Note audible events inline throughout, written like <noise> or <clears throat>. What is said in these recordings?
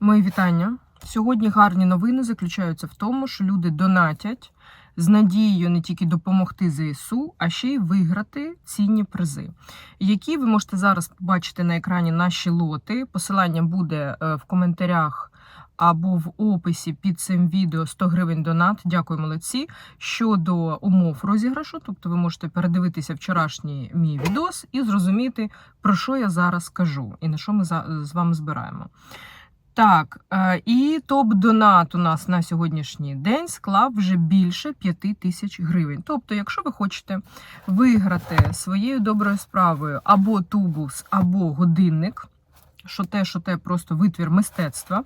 Мої вітання. Сьогодні гарні новини заключаються в тому, що люди донатять з надією не тільки допомогти ЗСУ, а ще й виграти цінні призи, які ви можете зараз побачити на екрані наші лоти. Посилання буде е, в коментарях або в описі під цим відео 100 гривень донат. Дякую, молодці. Щодо умов розіграшу, тобто ви можете передивитися вчорашній мій відос і зрозуміти, про що я зараз кажу і на що ми з вами збираємо. Так, е, і топ-донат у нас на сьогоднішній день склав вже більше 5 тисяч гривень. Тобто, якщо ви хочете виграти своєю доброю справою або тубус, або годинник, що те, що те просто витвір мистецтва,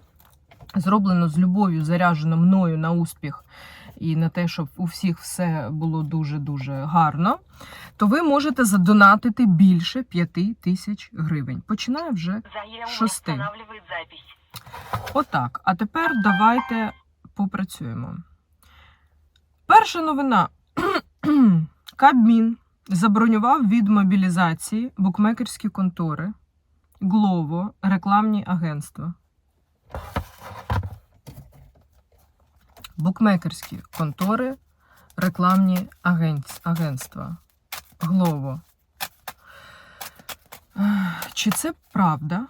зроблено з любов'ю, заряджено мною на успіх і на те, щоб у всіх все було дуже-дуже гарно, то ви можете задонатити більше 5 тисяч гривень. Починає вже запись. Отак. А тепер давайте попрацюємо. Перша новина. <clears throat> Кабмін забронював від мобілізації букмекерські контори, Глово, рекламні агентства. Букмекерські контори, рекламні агентства. Глово. Чи це правда?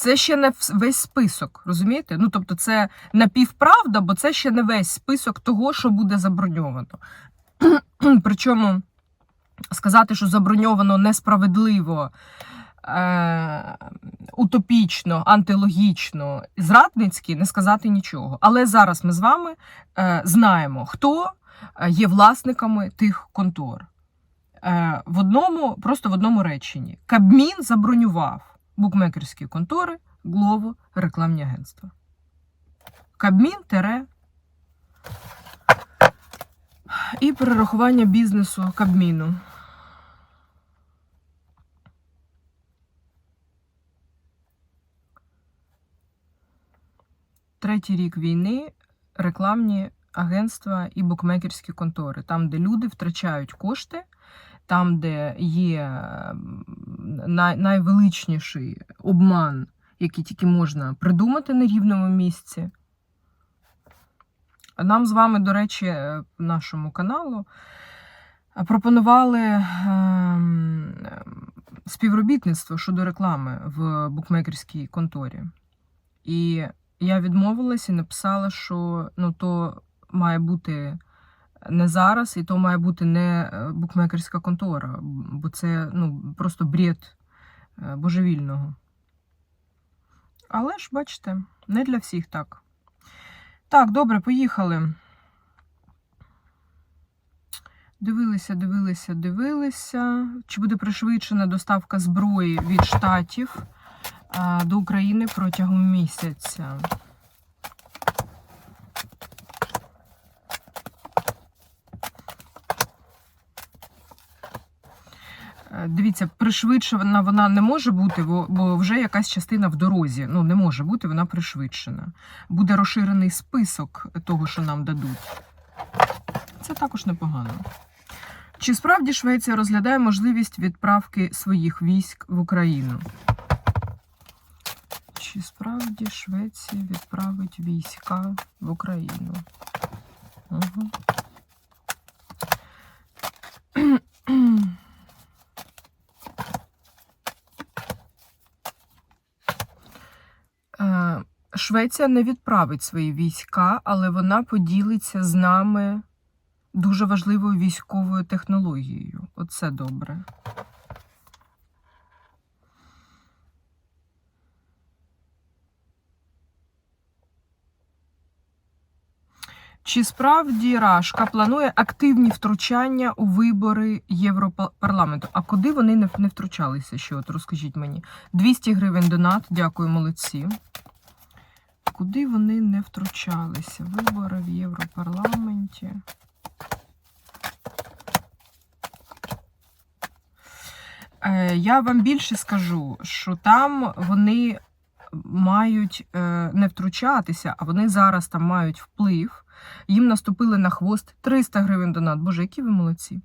Це ще не весь список, розумієте? Ну, тобто, це напівправда, бо це ще не весь список того, що буде заброньовано. <clears throat> Причому сказати, що заброньовано несправедливо, е- утопічно, антилогічно, зрадницьки, не сказати нічого. Але зараз ми з вами е- знаємо, хто е, є власниками тих контор. Е- в одному, просто в одному реченні. Кабмін забронював букмекерські контори, Глово, рекламні агентства. Кабмін тере і перерахування бізнесу Кабміну. Третій рік війни рекламні агентства і букмекерські контори, там, де люди втрачають кошти, там, де є най- найвеличніший обман, який тільки можна придумати на рівному місці. Нам з вами, до речі, е, нашому каналу е, пропонували співробітництво щодо реклами в букмекерській конторі. І я відмовилась і написала, що ну, то має бути не зараз, і то має бути не е, букмекерська контора, бо це ну, просто бред е, божевільного. Але ж, бачите, не для всіх так. Так, добре, поїхали. Дивилися, дивилися, дивилися. Чи буде пришвидшена доставка зброї від штатів а, до України протягом місяця? Дивіться, пришвидшена вона не може бути, бо, бо вже якась частина в дорозі. Ну, не може бути, вона пришвидшена. Буде розширений список того, що нам дадуть. Це також непогано. Чи справді Швеція розглядає можливість відправки своїх військ в Україну? Чи справді Швеція відправить війська в Україну? Угу. Е, Швеція не відправить свої війська, але вона поділиться з нами дуже важливою військовою технологією. Оце добре. Чи справді Рашка планує активні втручання у вибори Європарламенту? А куди вони не, втручалися? Ще от розкажіть мені. 200 гривень донат, дякую, молодці. Куди вони не втручалися? Вибори в Європарламенті. Е, Я вам більше скажу, що там вони мають е, не втручатися, а вони зараз там мають вплив. Їм наступили на хвост 300 гривень донат. Боже, які ви молодці.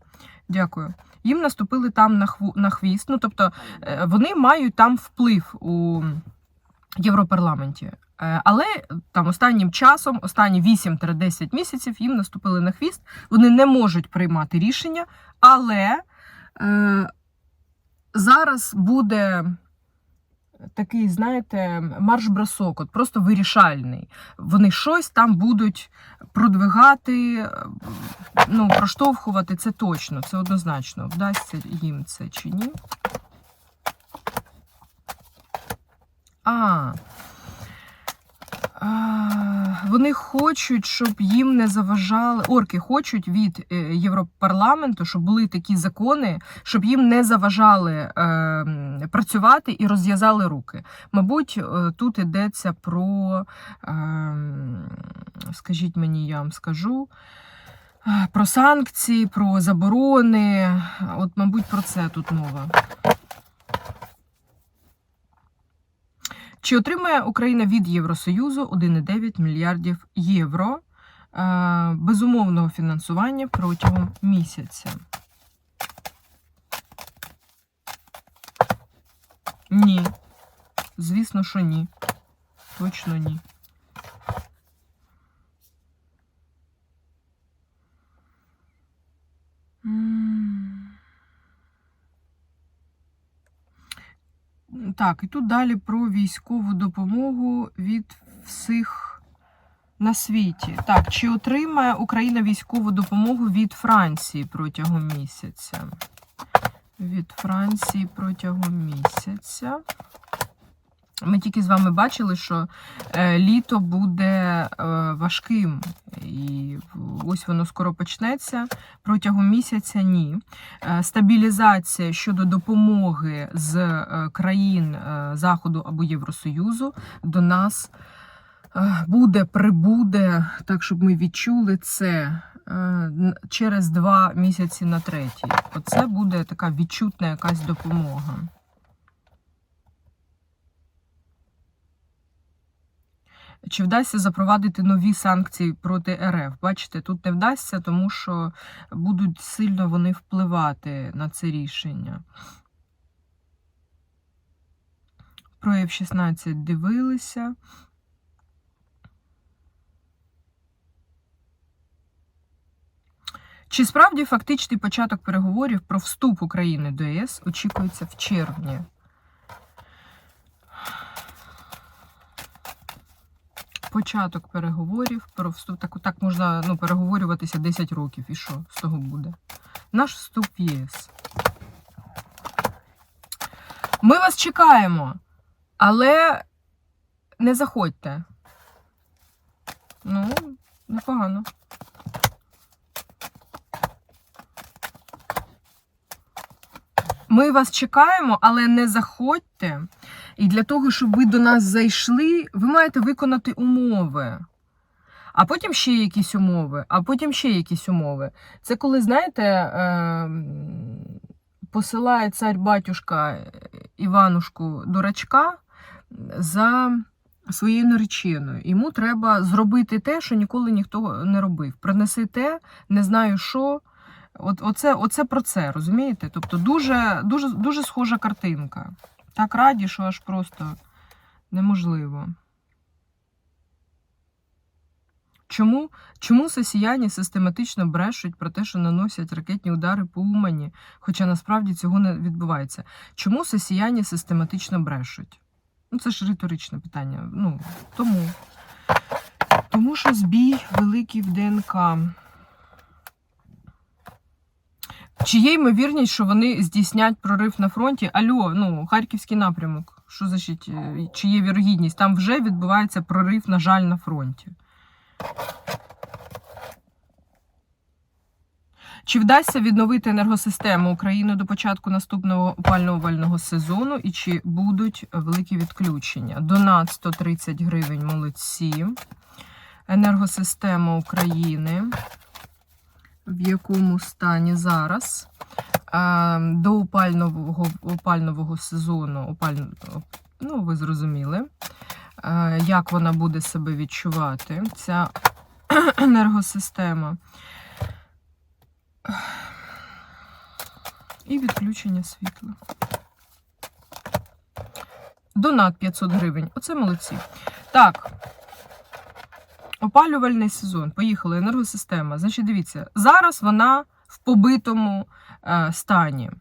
Дякую. їм наступили там на, хву, на хвіст. Ну, тобто е, вони мають там вплив у Європарламенті. Е, Але там останнім часом, останні 8-10 місяців, їм наступили на хвіст. Вони не можуть приймати рішення, але е, зараз буде такий, знаєте, марш-бросок, от просто вирішальний. Вони щось там будуть продвигати, е, ну, проштовхувати, це точно, це однозначно. Вдасться їм це чи ні. А, вони хочуть, щоб їм не заважали. Орки хочуть від е, Європарламенту, щоб були такі закони, щоб їм не заважали е, працювати і розв'язали руки. Мабуть, е, тут йдеться про, е, скажіть мені, я вам скажу. е, Про санкції, про заборони. От, мабуть, про це тут мова. Чи отримає Україна від Євросоюзу 1,9 мільярдів євро е, безумовного фінансування протягом місяця? Ні. Звісно, що ні. Точно ні. Так, і тут далі про військову допомогу від всіх на світі. Так, чи отримає Україна військову допомогу від Франції протягом місяця? Від Франції протягом місяця. Ми тільки з вами бачили, що е, літо буде е, важким, і ось воно скоро почнеться. Протягом місяця ні. Е, стабілізація щодо допомоги з країн Заходу або Євросоюзу до нас буде, прибуде, так щоб ми відчули це через два місяці на третій. Оце буде така відчутна якась допомога. Чи вдасться запровадити нові санкції проти РФ? Бачите, тут не вдасться, тому що будуть сильно вони впливати на це рішення. Про F-16 дивилися. Чи справді фактичний початок переговорів про вступ України до ЄС очікується в червні? Початок переговорів про вступ. Так, так можна ну, переговорюватися 10 років. І що з того буде? Наш вступ в ЄС. Ми вас чекаємо, але не заходьте. Ну, непогано. Ми вас чекаємо, але не заходьте. І для того, щоб ви до нас зайшли, ви маєте виконати умови. А потім ще якісь умови, а потім ще якісь умови. Це коли, знаєте, е, посилає цар-батюшка Іванушку дурачка за своєю нареченою. Йому треба зробити те, що ніколи ніхто не робив. Принеси те, не знаю що. От, оце, оце про це, розумієте? Тобто дуже, дуже, дуже схожа картинка. Так раді, що аж просто неможливо. Чому, чому росіяни систематично брешуть про те, що наносять ракетні удари по Умані, хоча насправді цього не відбувається? Чому росіяни систематично брешуть? Ну, це ж риторичне питання. Ну, тому. Тому що збій великий в ДНК. Чи є ймовірність, що вони здійснять прорив на фронті? Альо, ну, Харківський напрямок. Що значить, е, чи є вірогідність? Там вже відбувається прорив, на жаль, на фронті. Чи вдасться відновити енергосистему України до початку наступного опалювального сезону і чи будуть великі відключення? Донат 130 гривень молодці. Енергосистема України. В якому стані зараз? До опального, опального сезону, опаль... ну, ви зрозуміли, як вона буде себе відчувати, ця <clears throat> енергосистема. І відключення світла. Донат 500 гривень. Оце молодці. Так. Опалювальний сезон. Поїхали. Енергосистема. Значить, дивіться, зараз вона в побитому е, стані.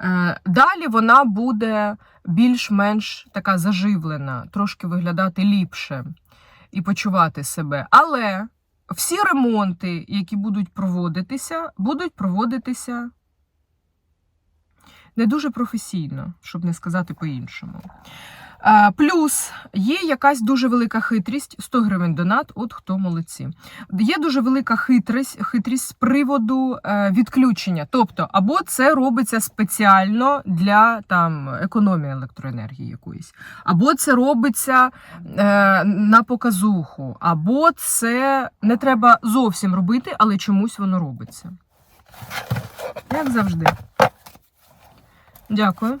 Е, далі вона буде більш-менш така заживлена, трошки виглядати ліпше і почувати себе. Але всі ремонти, які будуть проводитися, будуть проводитися не дуже професійно, щоб не сказати по-іншому. Е, Плюс є якась дуже велика хитрість, 100 гривень донат, от хто молодці. Є дуже велика хитрість, хитрість з приводу е, відключення. Тобто, або це робиться спеціально для там, економії електроенергії якоїсь, або це робиться е, на показуху, або це не треба зовсім робити, але чомусь воно робиться. Як завжди. Дякую.